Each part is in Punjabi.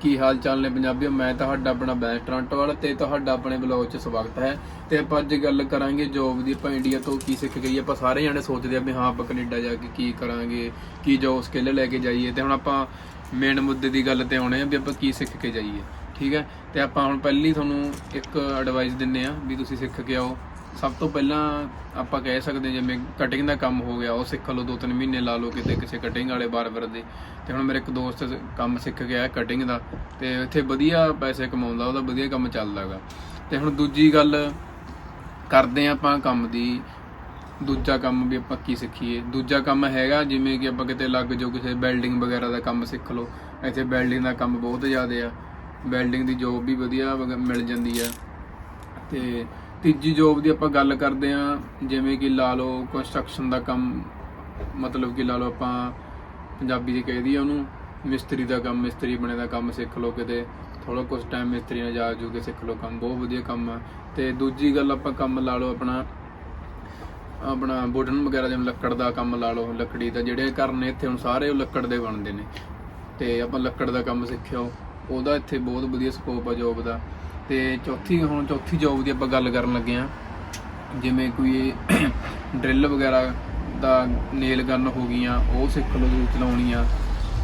ਕੀ ਹਾਲ ਚਾਲ ਨੇ ਪੰਜਾਬੀਓ? ਮੈਂ ਤੁਹਾਡਾ ਆਪਣਾ ਬੈਂਸ ਟੋਰਾਂਟੋ ਵਾਲਾ ਤੇ ਤੁਹਾਡਾ ਆਪਣੇ ਬਲੌਗ 'ਚ ਸਵਾਗਤ ਹੈ। ਤੇ ਆਪਾਂ ਅੱਜ ਗੱਲ ਕਰਾਂਗੇ ਜੋਬ ਦੀ, ਆਪਾਂ ਇੰਡੀਆ ਤੋਂ ਕੀ ਸਿੱਖ ਗਈ ਆਪਾਂ ਸਾਰੇ ਜਾਣੇ ਸੋਚਦੇ ਆ ਵੀ ਹਾਂ, ਆਪਾਂ ਕੈਨੇਡਾ ਜਾ ਕੇ ਕੀ ਕਰਾਂਗੇ, ਕੀ ਜੋਬ ਸਕਿੱਲ ਲੈ ਕੇ ਜਾਈਏ। ਤੇ ਹੁਣ ਆਪਾਂ ਮੇਨ ਮੁੱਦੇ ਦੀ ਗੱਲ ਤੇ ਆਉਣੇ ਆ ਵੀ ਆਪਾਂ ਕੀ ਸਿੱਖ ਕੇ ਜਾਈਏ, ਠੀਕ ਹੈ? ਤੇ ਆਪਾਂ ਹੁਣ ਪਹਿਲੀ ਤੁਹਾਨੂੰ ਇੱਕ ਐਡਵਾਈਸ ਦਿੰਨੇ ਆ ਵੀ ਤੁਸੀਂ ਸਿੱਖ ਕੇ ਆਓ। ਸਭ ਤੋਂ ਪਹਿਲਾਂ ਆਪਾਂ ਕਹਿ ਸਕਦੇ ਹਾਂ ਜਿਵੇਂ ਕਟਿੰਗ ਦਾ ਕੰਮ ਹੋ ਗਿਆ, ਉਹ ਸਿੱਖ ਲਓ, ਦੋ ਤਿੰਨ ਮਹੀਨੇ ਲਾ ਲਓ ਕਿਤੇ ਕਿਸੇ ਕਟਿੰਗ ਵਾਲੇ ਬਾਰਬਰ ਦੇ। ਤੇ ਹੁਣ ਮੇਰੇ ਇੱਕ ਦੋਸਤ ਕੰਮ ਸਿੱਖ ਗਿਆ ਕਟਿੰਗ ਦਾ, ਤੇ ਇੱਥੇ ਵਧੀਆ ਪੈਸੇ ਕਮਾਉਂਦਾ, ਉਹਦਾ ਵਧੀਆ ਕੰਮ ਚੱਲਦਾਗਾ ਤੇ ਹੁਣ ਦੂਜੀ ਗੱਲ ਕਰਦੇ ਹਾਂ ਆਪਾਂ ਕੰਮ ਦੀ, ਦੂਜਾ ਕੰਮ ਵੀ ਆਪਾਂ ਕੀ ਸਿੱਖੀਏ? ਦੂਜਾ ਕੰਮ ਹੈਗਾ ਜਿਵੇਂ ਕਿ ਆਪਾਂ ਕਿਤੇ ਲੱਗ ਜਾਓ ਕਿਸੇ ਬਿਲਡਿੰਗ ਵਗੈਰਾ ਦਾ ਕੰਮ ਸਿੱਖ ਲਓ। ਇੱਥੇ ਬਿਲਡਿੰਗ ਦਾ ਕੰਮ ਬਹੁਤ ਜ਼ਿਆਦਾ ਆ। ਬਿਲਡਿੰਗ ਦੀ ਜੋਬ ਵੀ ਵਧੀਆ ਵਗ- ਮਿਲ ਜਾਂਦੀ ਆ। ਤੇ ਤੀਜੀ ਜੋਬ ਦੀ ਆਪਾਂ ਗੱਲ ਕਰਦੇ ਆ ਜਿਵੇਂ ਕਿ ਲਾ ਲਓ ਕੰਸਟਰਕਸ਼ਨ ਦਾ ਕੰਮ, ਮਤਲਬ ਕਿ ਲਾ ਲਓ ਆਪਾਂ ਪੰਜਾਬੀ 'ਚ ਕਹਿ ਦਈਏ ਉਹਨੂੰ, ਮਿਸਤਰੀ ਦਾ ਕੰਮ, ਮਿਸਤਰੀ ਬਣੇ ਦਾ ਕੰਮ ਸਿੱਖ ਲਓ ਕਿਤੇ ਥੋੜਾ ਕੁਝ ਟਾਈਮ ਮਿਸਤਰੀ ਨਾਲ ਜਾ ਜੂ ਕੇ ਸਿੱਖ ਲਓ ਕੰਮ, ਬਹੁਤ ਵਧੀਆ ਕੰਮ ਆ। ਤੇ ਦੂਜੀ ਗੱਲ ਆਪਾਂ ਕੰਮ ਲਾ ਲਓ ਆਪਣਾ ਆਪਣਾ ਬੋਟਨ ਵਗੈਰਾ ਜਿਵੇਂ ਲੱਕੜ ਦਾ ਕੰਮ ਲਾ ਲਓ, ਲੱਕੜੀ ਦਾ ਜਿਹੜੇ ਘਰ ਨੇ ਇੱਥੇ ਹੁਣ ਸਾਰੇ ਉਹ ਲੱਕੜ ਦੇ ਬਣਦੇ ਨੇ। ਤੇ ਆਪਾਂ ਲੱਕੜ ਦਾ ਕੰਮ ਸਿੱਖਿਓ ਉਹਦਾ ਇੱਥੇ ਬਹੁਤ ਵਧੀਆ ਸਕੋਪ ਆ ਜੋਬ ਦਾ। ਤੇ ਚੌਥੀ ਹੁਣ ਚੌਥੀ ਜੋਬ ਦੀ ਆਪਾਂ ਗੱਲ ਕਰਨ ਲੱਗੇ ਆ ਜਿਵੇਂ ਕੋਈ ਡਰਿਲ ਵਗੈਰਾ ਦਾ ਨੇਲ ਗਨ ਹੋ ਗਈਆਂ, ਉਹ ਸਿੱਖ ਲਓ ਤੁਸੀਂ ਚਲਾਉਣੀਆਂ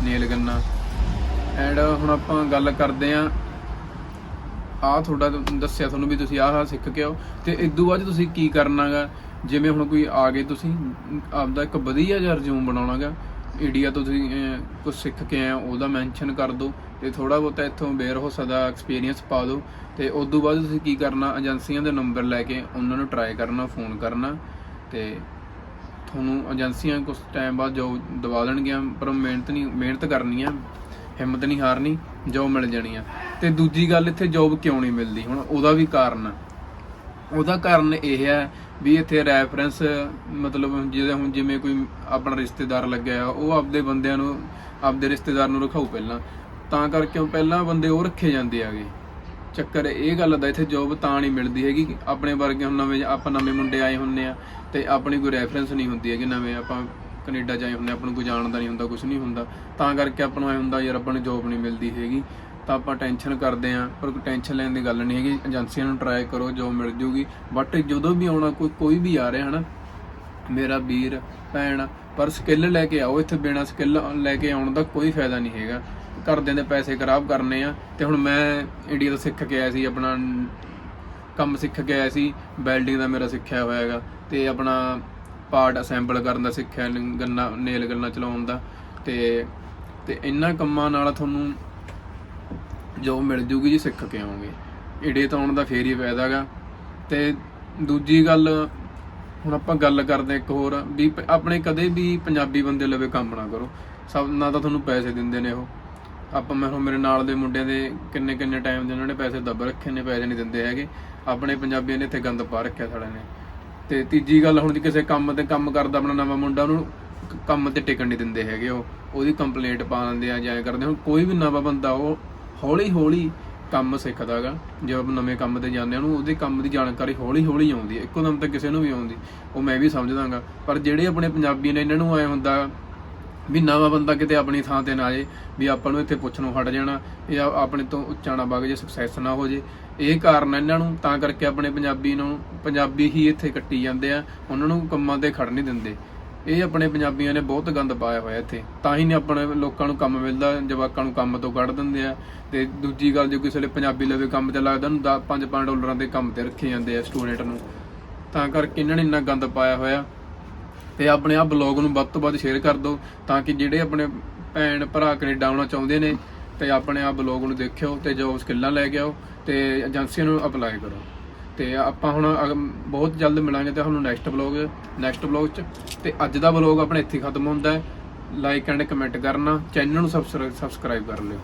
ਨੇਲ ਗੰਨਾ ਐਂਡ ਹੁਣ ਆਪਾਂ ਗੱਲ ਕਰਦੇ ਆ ਆ ਤੁਹਾਡਾ ਦੱਸਿਆ ਤੁਹਾਨੂੰ ਵੀ ਤੁਸੀਂ ਆਹ ਆਹ ਸਿੱਖ ਕੇ ਆਓ। ਤੇ ਤੋਂ ਬਾਅਦ ਤੁਸੀਂ ਕੀ ਕਰਨਾਗਾ? ਜਿਵੇਂ ਹੁਣ ਕੋਈ ਆ ਗਏ ਤੁਸੀਂ, ਆਪਦਾ ਇੱਕ ਵਧੀਆ ਜਿਹਾ ਰਿਜ਼ਿਊਮ ਬਣਾਉਣਾਗਾ। ਇੰਡੀਆ ਤੋਂ ਤੁਸੀਂ ਕੁਝ ਸਿੱਖ ਕੇ ਆਏ ਹੋ, ਉਹਦਾ ਮੈਂਸ਼ਨ ਕਰ ਦਿਓ ਤੇ ਥੋੜਾ ਬਹੁਤਾ ਇੱਥੋਂ ਬੇਅਰ ਹੋ ਸਕਦਾ ਐਕਸਪੀਰੀਅੰਸ ਪਾ ਦਿਓ। ਤੇ ਉਸ ਤੋਂ ਬਾਅਦ ਤੁਸੀਂ ਕੀ ਕਰਨਾ ਏਜੰਸੀਆਂ ਦੇ ਨੰਬਰ ਲੈ ਕੇ ਉਹਨਾਂ ਨੂੰ ਟਰਾਈ ਕਰਨਾ ਫੋਨ ਕਰਨਾ ਤੇ ਤੁਹਾਨੂੰ ਏਜੰਸੀਆਂ ਕੁਝ ਟਾਈਮ ਬਾਅਦ ਜੋ ਦਵਾ ਦੇਣਗੀਆਂ, ਪਰ ਮਿਹਨਤ ਨਹੀਂ, ਮਿਹਨਤ ਕਰਨੀ ਆ, ਹਿੰਮਤ ਨਹੀਂ ਹਾਰਨੀ ਜੋਬ ਮਿਲ ਜਾਣੀ ਆ। ਤੇ ਦੂਜੀ ਗੱਲ ਇੱਥੇ ਜੋਬ ਕਿਉਂ ਨਹੀਂ ਮਿਲਦੀ? ਹੁਣ ਉਹਦਾ ਵੀ ਕਾਰਨ ਆ। ਉਹਦਾ ਕਾਰਨ ਇਹ ਹੈ ਵੀ ਇੱਥੇ ਰੈਫਰੈਂਸ ਮਤਲਬ ਜਿਹਦੇ ਹੁਣ ਜਿਵੇਂ ਕੋਈ ਆਪਣਾ ਰਿਸ਼ਤੇਦਾਰ ਲੱਗਿਆ ਆ, ਉਹ ਆਪਦੇ ਬੰਦਿਆਂ ਨੂੰ, ਆਪਦੇ ਰਿਸ਼ਤੇਦਾਰ ਨੂੰ ਰਖਾਉ ਪਹਿਲਾਂ। ਤਾਂ ਕਰਕੇ ਉਹ ਪਹਿਲਾਂ ਬੰਦੇ ਉਹ ਰੱਖੇ ਜਾਂਦੇ ਆਗੇ ਚੱਕਰ ਇਹ ਗੱਲ ਦਾ ਇੱਥੇ ਜੋਬ ਤਾਂ ਨਹੀਂ ਮਿਲਦੀ ਹੈਗੀ। ਆਪਣੇ ਵਰਗੇ ਹੁਣ ਨਵੇਂ, ਆਪਾਂ ਨਵੇਂ ਮੁੰਡੇ ਆਏ ਹੁੰਨੇ ਆ ਤੇ ਆਪਣੀ ਕੋਈ ਰੈਫਰੈਂਸ ਨਹੀਂ ਹੁੰਦੀ ਹੈਗੀ ਨਵੇਂ। ਆਪਾਂ ਕੈਨੇਡਾ ਜਾਏ ਹੁੰਨੇ ਆਪਾਂ ਨੂੰ ਕੋਈ ਜਾਣਦਾ ਨਹੀਂ ਹੁੰਦਾ ਕੁਝ ਨਹੀਂ ਹੁੰਦਾ। ਤਾਂ ਕਰਕੇ ਆਪਾਂ ਨੂੰ ਐ ਹੁੰਦਾ, ਯਾਰ ਆਪਾਂ ਨੂੰ ਜੋਬ ਨਹੀਂ ਮਿਲਦੀ ਹੈਗੀ। ਤਾਂ ਆਪਾਂ ਟੈਨਸ਼ਨ ਕਰਦੇ ਆਂ ਪਰ ਕੋਈ ਟੈਨਸ਼ਨ ਲੈਣ ਦੀ ਗੱਲ ਨਹੀਂ ਹੈਗੀ। ਏਜੰਸੀਆਂ ਨੂੰ ਟਰਾਈ ਕਰੋ ਜੋ ਮਿਲ ਜੂਗੀ। ਬਟ ਜਦੋਂ ਵੀ ਆਉਣਾ, ਕੋਈ ਕੋਈ ਵੀ ਆ ਰਿਹਾ, ਹਨਾ? ਮੇਰਾ ਵੀਰ, ਭੈਣ, ਪਰ ਸਕਿੱਲ ਲੈ ਕੇ ਆਓ। ਇੱਥੇ ਬਿਨਾ ਸਕਿੱਲ ਲੈ ਕੇ ਆਉਣ ਦਾ ਕੋਈ ਫਾਇਦਾ ਨਹੀਂ ਹੈਗਾ। ਘਰਦਿਆਂ ਦੇ ਪੈਸੇ ਖਰਾਬ ਕਰਨੇ ਆ। ਤੇ ਹੁਣ ਮੈਂ ਇੰਡੀਆ ਤੋਂ ਸਿੱਖ ਕੇ ਆਇਆ ਸੀ, ਆਪਣਾ ਕੰਮ ਸਿੱਖ ਕੇ ਆਇਆ ਸੀ। ਵੈਲਡਿੰਗ ਦਾ ਮੇਰਾ ਸਿੱਖਿਆ ਹੋਇਆ ਹੈਗਾ। ਤੇ ਆਪਣਾ ਪਾਰਟ ਅਸੈਂਬਲ ਕਰਨ ਦਾ ਸਿੱਖਿਆ, ਗੰਨਾ ਨੇਲ ਗੰਨਾ ਚਲਾਉਣ ਦਾ। ਤੇ ਤੇ ਇਹਨਾਂ ਕੰਮਾਂ ਨਾਲ ਤੁਹਾਨੂੰ ਜੋ ਮਿਲ ਜੂਗੀ ਜੀ ਸਿੱਖ ਕੇ ਆਉਂਗੇ ਏੜੇ ਤਾਂ ਆਉਣ ਦਾ ਫੇਰ ਹੀ ਫਾਇਦਾ ਗਾ ਤੇ ਦੂਜੀ ਗੱਲ, ਹੁਣ ਆਪਾਂ ਗੱਲ ਕਰਦੇ ਇੱਕ ਹੋਰ, ਵੀ ਆਪਣੇ ਕਦੇ ਵੀ ਪੰਜਾਬੀ ਬੰਦੇ ਲਵੇ ਕੰਮ ਨਾ ਕਰੋ। ਸਭ, ਨਾ ਤਾਂ ਤੁਹਾਨੂੰ ਪੈਸੇ ਦਿੰਦੇ ਨੇ ਉਹ। ਆਪਾਂ ਮੈਂ ਹੁਣ ਮੇਰੇ ਨਾਲ ਦੇ ਮੁੰਡਿਆਂ ਦੇ ਕਿੰਨੇ ਕਿੰਨੇ ਟਾਈਮ ਦੇ ਉਹਨਾਂ ਨੇ ਪੈਸੇ ਦੱਬ ਰੱਖੇ ਨੇ, ਪੈਸੇ ਨਹੀਂ ਦਿੰਦੇ ਹੈਗੇ। ਆਪਣੇ ਪੰਜਾਬੀਆਂ ਨੇ ਇੱਥੇ ਗੰਦ ਪਾ ਰੱਖਿਆ ਸਾਡੇ ਨੇ। ਤੇ ਤੀਜੀ ਗੱਲ, ਹੁਣ ਜੇ ਕਿਸੇ ਕੰਮ ਤੇ ਕੰਮ ਕਰਦਾ ਆਪਣਾ ਨਵਾਂ ਮੁੰਡਾ, ਉਹਨੂੰ ਕੰਮ ਤੇ ਟਿਕਣ ਨਹੀਂ ਦਿੰਦੇ ਹੈਗੇ ਉਹ। ਉਹਦੀ ਕੰਪਲੇਂਟ ਪਾ ਦਿੰਦੇ ਆ ਜਾਂ ਐਂ ਕਰਦੇ ਹੁਣ ਕੋਈ ਵੀ ਨਵਾਂ ਬੰਦਾ, ਉਹ ਹੌਲੀ ਹੌਲੀ ਕੰਮ ਸਿੱਖਦਾਗਾ। ਜਦੋਂ ਆਪਾਂ ਨਵੇਂ ਕੰਮ ਤੇ ਜਾਂਦੇ ਆ, ਉਹਨੂੰ ਉਹਦੇ ਕੰਮ ਦੀ ਜਾਣਕਾਰੀ ਹੌਲੀ ਹੌਲੀ ਆਉਂਦੀ ਹੈ ਇੱਕੋ ਦਮ ਤਾਂ ਕਿਸੇ ਨੂੰ ਵੀ ਆਉਂਦੀ। ਉਹ ਮੈਂ ਵੀ ਸਮਝਦਾਗਾ। ਪਰ ਜਿਹੜੇ ਆਪਣੇ ਪੰਜਾਬੀ ਨੇ ਇਹਨਾਂ ਨੂੰ ਆਏ ਹੁੰਦਾ ਵੀ ਨਵਾਂ ਬੰਦਾ ਕਿਤੇ ਆਪਣੀ ਥਾਂ ਤੇ ਨਾ ਆਏ, ਵੀ ਆਪਾਂ ਨੂੰ ਇੱਥੇ ਪੁੱਛਣੋਂ ਹਟ ਜਾਣਾ ਇਹ ਆਪਣੇ ਤੋਂ ਉੱਚਾ ਨਾ ਵਗ ਜੇ ਸਕਸੈਸ ਨਾ ਹੋ ਜੇ। ਇਹ ਕਾਰਨ ਆ ਇਹਨਾਂ ਨੂੰ, ਤਾਂ ਕਰਕੇ ਆਪਣੇ ਪੰਜਾਬੀ ਨੂੰ, ਪੰਜਾਬੀ ਹੀ ਇੱਥੇ ਕੱਟੀ ਜਾਂਦੇ ਆ। ਉਹਨਾਂ ਨੂੰ ਕੰਮਾਂ ਤੇ ਖੜ ਨਹੀਂ ਦਿੰਦੇ। ਇਹ ਆਪਣੇ ਪੰਜਾਬੀਆਂ ਨੇ ਬਹੁਤ ਗੰਦ ਪਾਇਆ ਹੋਇਆ ਇੱਥੇ। ਤਾਂ ਹੀ ਨਹੀਂ ਆਪਣੇ ਲੋਕਾਂ ਨੂੰ ਕੰਮ ਮਿਲਦਾ, ਜਵਾਕਾਂ ਨੂੰ ਕੰਮ ਤੋਂ ਕੱਢ ਦਿੰਦੇ ਆ। ਤੇ ਦੂਜੀ ਗੱਲ, ਜੇ ਕਿਸੇ ਲਈ ਪੰਜਾਬੀ ਲਵੇ ਕੰਮ ਤੇ ਲੱਗਦਾ, ਉਹਨੂੰ 5-5 ਡਾਲਰਾਂ ਦੇ ਕੰਮ ਤੇ ਰੱਖੇ ਜਾਂਦੇ ਆ ਸਟੂਡੈਂਟ ਨੂੰ। ਤਾਂ ਕਰਕੇ ਇਹਨਾਂ ਨੇ ਇੰਨਾ ਗੰਦ ਪਾਇਆ ਹੋਇਆ। ਤੇ ਆਪਣੇ ਆ ਬਲੌਗ ਨੂੰ ਵੱਧ ਤੋਂ ਵੱਧ ਸ਼ੇਅਰ ਕਰ ਦਿਓ, ਤਾਂ ਕਿ ਜਿਹੜੇ ਆਪਣੇ ਭੈਣ ਭਰਾ ਕੈਨੇਡਾ ਆਉਣਾ ਚਾਹੁੰਦੇ ਨੇ, ਤੇ ਆਪਣੇ ਆ ਬਲੌਗ ਨੂੰ ਦੇਖਿਓ ਤੇ ਜੋ ਸਕਿੱਲਾਂ ਲੈ ਕੇ ਆਓ, ਤੇ ਏਜੰਸੀਆਂ ਨੂੰ ਅਪਲਾਈ ਕਰੋ। ਤੇ ਆਪਾਂ ਹੁਣ ਅਗ- ਬਹੁਤ ਜਲਦ ਮਿਲਾਂਗੇ ਤੇ ਤੁਹਾਨੂੰ ਨੈਕਸਟ ਬਲੌਗ ਨੈਕਸਟ ਬਲੌਗ ਚ। ਤੇ ਅੱਜ ਦਾ ਬਲੌਗ ਆਪਣੇ ਇੱਥੇ ਖਤਮ ਹੁੰਦਾ ਹੈ। ਲਾਈਕ ਐਂਡ ਕਮੈਂਟ ਕਰਨਾ ਚੈਨਲ ਨੂੰ ਸਬਸਕ੍ਰਾਈਬ ਕਰ ਲਿਓ।